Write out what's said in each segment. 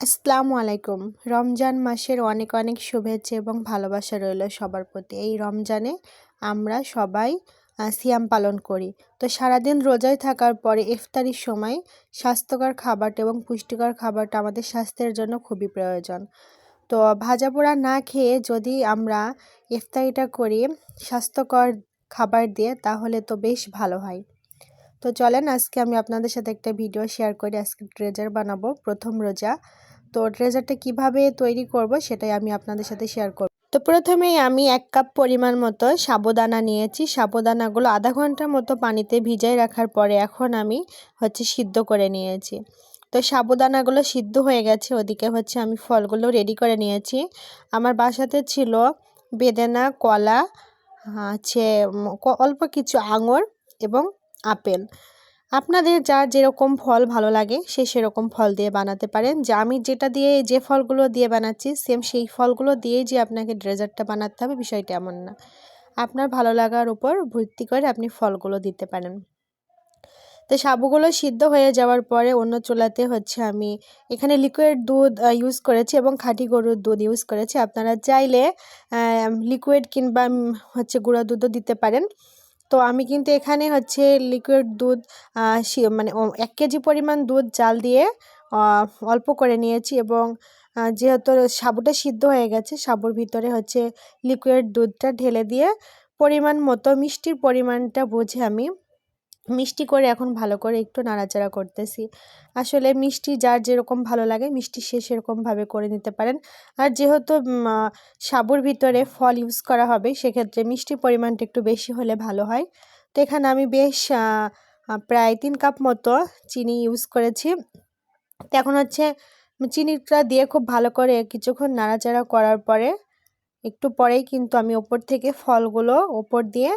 আসসালামু আলাইকুম। রমজান মাসের অনেক অনেক শুভেচ্ছা এবং ভালোবাসা রইল সবার প্রতি। এই রমজানে আমরা সবাই সিয়াম পালন করি। তো সারাদিন রোজায় থাকার পরে ইফতারির সময় স্বাস্থ্যকর খাবারটা এবং পুষ্টিকর খাবারটা আমাদের স্বাস্থ্যের জন্য খুবই প্রয়োজন। তো ভাজা পোড়া না খেয়ে যদি আমরা ইফতারিটা করি স্বাস্থ্যকর খাবার দিয়ে তাহলে তো বেশ ভালো হয়। তো চলেন আজকে আমি আপনাদের সাথে একটা ভিডিও শেয়ার করি আজকে ট্রেজার বানাবো, প্রথম রোজা। তো ট্রেজারটা কীভাবে তৈরি করব সেটাই আমি আপনাদের সাথে শেয়ার করব। তো প্রথমেই আমি এক কাপ পরিমাণ মতো সাবুদানা নিয়েছি। সাবুদানাগুলো আধা ঘণ্টার মতো পানিতে ভিজাই রাখার পরে এখন আমি হচ্ছে সিদ্ধ করে নিয়েছি। তো সাবুদানাগুলো সিদ্ধ হয়ে গেছে, ওদিকে হচ্ছে আমি ফলগুলো রেডি করে নিয়েছি। আমার বাসাতে ছিল বেদানা, কলা, হচ্ছে অল্প কিছু আঙুর এবং আপেল। আপনাদের যার যেরকম ফল ভালো লাগে, সে সেরকম ফল দিয়ে বানাতে পারেন। যে আমি যেটা দিয়ে, যে ফলগুলো দিয়ে বানাচ্ছি সেম সেই ফলগুলো দিয়েই যে আপনাকে ড্রেজারটা বানাতে হবে, বিষয়টা এমন না। আপনার ভালো লাগার উপর ভিত্তি করে আপনি ফলগুলো দিতে পারেন। তো সাবুগুলো সিদ্ধ হয়ে যাওয়ার পরে অন্য চুলাতে হচ্ছে আমি, এখানে লিকুইড দুধ ইউজ করেছি এবং খাঁটি গরুর দুধ ইউজ করেছি। আপনারা চাইলে লিকুইড কিংবা হচ্ছে গুঁড়ো দুধও দিতে পারেন। তো আমি কিন্তু এখানে হচ্ছে লিকুইড দুধ মানে এক কেজি পরিমাণ দুধ, জাল দিয়ে অল্প করে নিয়েছি এবং যেহেতু সাবুটা সিদ্ধ হয়ে গেছে, সাবুর ভিতরে হচ্ছে লিকুইড দুধটা ঢেলে দিয়ে পরিমাণ মতো, মিষ্টির পরিমাণটা বুঝে আমি মিষ্টি করে এখন ভালো করে একটু নাড়াচাড়া করতেছি। আসলে মিষ্টি যার যেরকম ভালো লাগে, মিষ্টি সে সেরকমভাবে করে নিতে পারেন। আর যেহেতু সাবুর ভিতরে ফল ইউজ করা হবে, সেক্ষেত্রে মিষ্টির পরিমাণটা একটু বেশি হলে ভালো হয়। তো এখানে আমি বেশ প্রায় তিন কাপ মতো চিনি ইউজ করেছি। তো এখন হচ্ছে, চিনিটা দিয়ে খুব ভালো করে কিছুক্ষণ নাড়াচাড়া করার পরে, একটু পরেই কিন্তু আমি ওপর থেকে ফলগুলো ওপর দিয়ে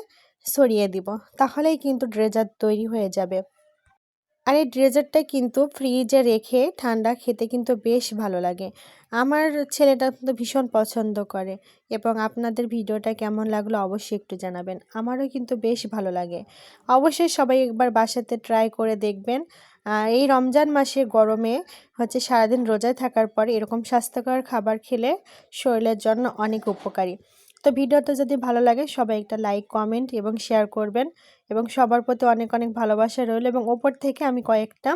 সরিয়ে দিব। তাহলেই কিন্তু ড্রেজার তৈরি হয়ে যাবে। আর এই ড্রেজারটা কিন্তু ফ্রিজে রেখে ঠান্ডা খেতে কিন্তু বেশ ভালো লাগে। আমার ছেলেটা কিন্তু ভীষণ পছন্দ করে এবং আপনাদের ভিডিওটা কেমন লাগল অবশ্যই একটু জানাবেন। আমারও কিন্তু বেশ ভালো লাগে। অবশ্যই সবাই একবার বাসাতে ট্রাই করে দেখবেন। এই রমজান মাসে গরমে হচ্ছে সারাদিন রোজায় থাকার পর এরকম স্বাস্থ্যকর খাবার খেলে শরীরের জন্য অনেক উপকারী। তো ভিডিওটা যদি ভালো লাগে, সবাই একটা লাইক কমেন্ট এবং শেয়ার করবেন। এবং সবার প্রতি অনেক অনেক ভালোবাসা রইল এবং ওপর থেকে আমি কয়েকটা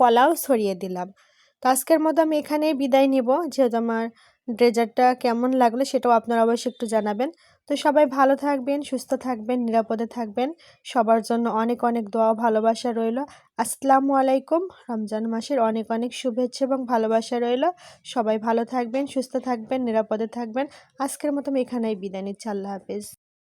কলাও ছড়িয়ে দিলাম। তো আজকের মতো আমি এখানেই বিদায় নিব। যেহেতু আমার ড্রেজারটা কেমন লাগল সেটাও আপনারা অবশ্যই একটু জানাবেন। তো সবাই ভালো থাকবেন, সুস্থ থাকবেন, নিরাপদে থাকবেন। সবার জন্য অনেক অনেক দোয়া ভালোবাসা রইল। আসসালামু আলাইকুম। রমজান মাসের অনেক অনেক শুভেচ্ছা এবং ভালোবাসা রইল। সবাই ভালো থাকবেন, সুস্থ থাকবেন, নিরাপদে থাকবেন। আজকের মতো আমি এখানেই বিদায় নিচ্ছি। আল্লাহ হাফিজ।